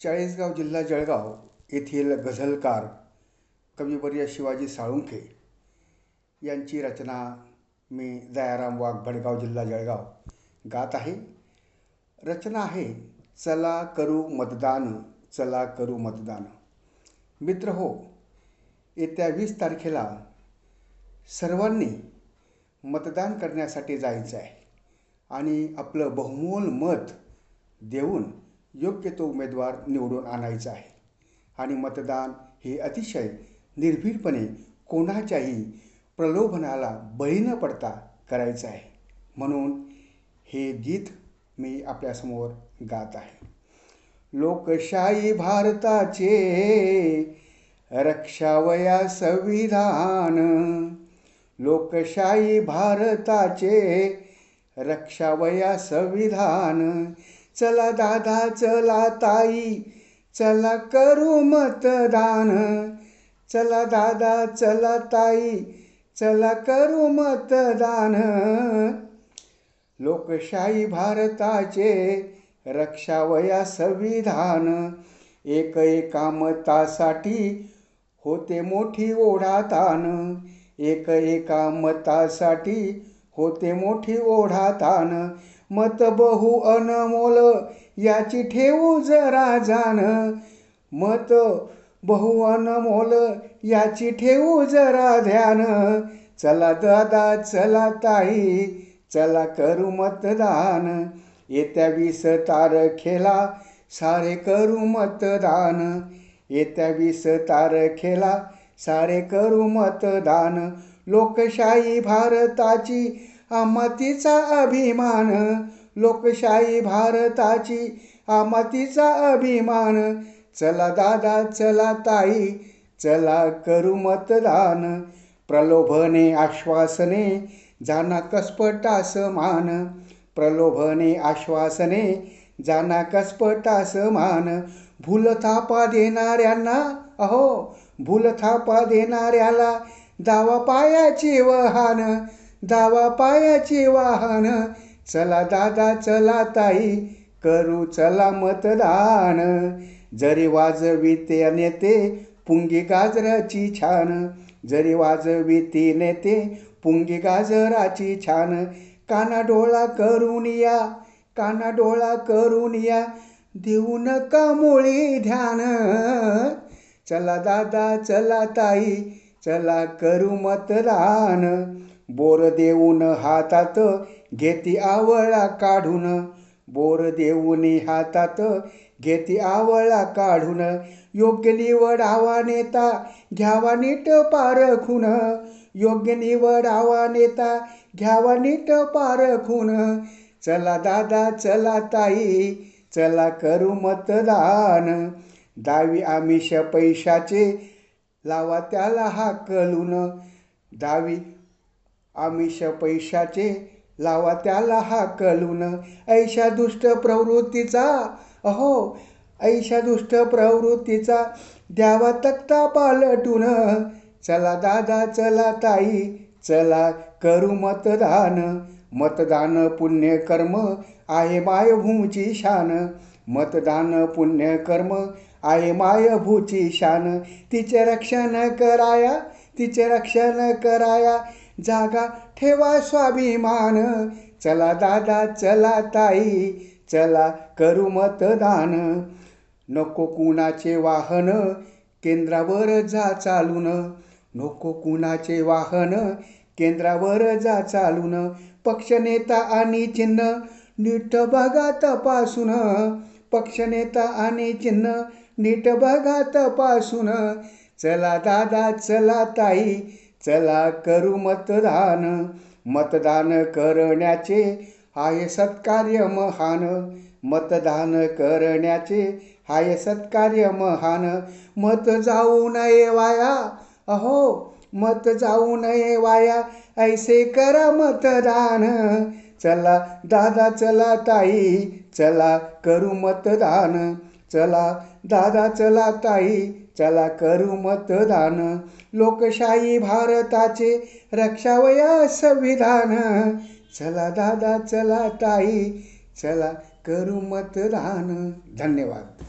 चाळीसगाव जिल्हा जळगाव येथील गझलकार कविवर्य शिवाजी साळुंखे यांची रचना मी दयाराम वाघ भडगाव जिल्हा जळगाव गात आहे. रचना आहे चला करू मतदान चला करू मतदान. मित्र हो येत्या वीस तारखेला सर्वांनी मतदान करण्यासाठी जायचं आहे आणि आपलं बहुमोल मत देऊन योग्य तो उमेदवार निवडून आणायचा आहे. आणि मतदान हे अतिशय निर्भीडपणे कोणाच्याही प्रलोभनाला बळी न पडता करायचं आहे. म्हणून हे गीत मी आपल्यासमोर गात आहे. लोकशाही भारताचे रक्षावया संविधान. लोकशाही भारताचे रक्षावया संविधान. चला दादा चला ताई चला करू मतदान. चला दादा चला ताई चला करू मतदान. लोकशाही भारताचे रक्षावया संविधान एक एका मतासाठी होते मोठी ओढातान एक एका मतासाठी होते मोठी ओढातान मत बहु अनमोल याची ठेवू जरा जाण. मत बहु अनमोल याची ठेवू जरा ध्यान. चला दादा चला ताई चला करू मतदान. येत्या वीस तारखेला सारे करू मतदान. येत्या वीस तारखेला सारे करू मतदान. लोकशाही भारताची आमतीचा अभिमान लोकशाही भारताची आमतीचा अभिमान. चला दादा चला ताई चला करू मतदान. प्रलोभने आश्वासने जाना कसपटास मान. प्रलोभने आश्वासने जाना कसपटास मान. भूलथापा देणाऱ्यांना अहो भूलथापा देणाऱ्याला दावा पायाची वहान. दावा पायाची वाहन. चला दादा चला ताई करू चला मतदान. जरी वाजविते नेते पुंगी गाजराची छान. जरी वाजविते नेते पुंगी गाजराची छान. काना डोळा करून या काना डोळा करून या. देऊ नका मुळी ध्यान? चला दादा चला ताई चला करू मतदान. बोर देऊन हातात घेती आवळा काढून. बोर देऊन हातात घेती आवळा काढून. योग्य निवडावा नेता घ्यावा नीट पारखून योग्य निवडावा नेता घ्यावा नीट पारखून चला दादा चला ताई चला करू मतदान. दावी आमिष पैशाचे लावा त्याला हा कलून दावी आमिष पैशाचे लावा त्याला हाकलून. ऐशा दुष्ट प्रवृत्तीचा अहो ऐशा दुष्ट प्रवृत्तीचा द्यावा तक्ता पालटून चला दादा चला ताई चला करू मतदान. मतदान पुण्यकर्म आहे मायभूची शान. मतदान पुण्यकर्म आहे मायभूची शान. तिचे रक्षण कराया तिचे रक्षण कराया जागा ठेवा स्वाभिमान. चला दादा चला ताई चला करू मतदान. नको कुणाचे वाहन केंद्रावर जा चालून. नको कुणाचे वाहन केंद्रावर जा चालून. पक्षनेता आणि चिन्ह नीट बघा तपासून. पक्षनेता आणि चिन्ह नीट बघा तपासून. चला दादा चला ताई चला करू मतदान. मतदान करण्याचे आहे सत्कार्य महान. मतदान करण्याचे हाय सत्कार्य महान. मत जाऊ नये वाया. अहो मत जाऊ नये वाया. ऐसे करा मतदान. चला दादा चला ताई. चला करू मतदान. चला दादा चला ताई. चला करू मतदान. लोकशाही भारताचे रक्षावया संविधान. चला दादा चला ताई चला करू मतदान. धन्यवाद.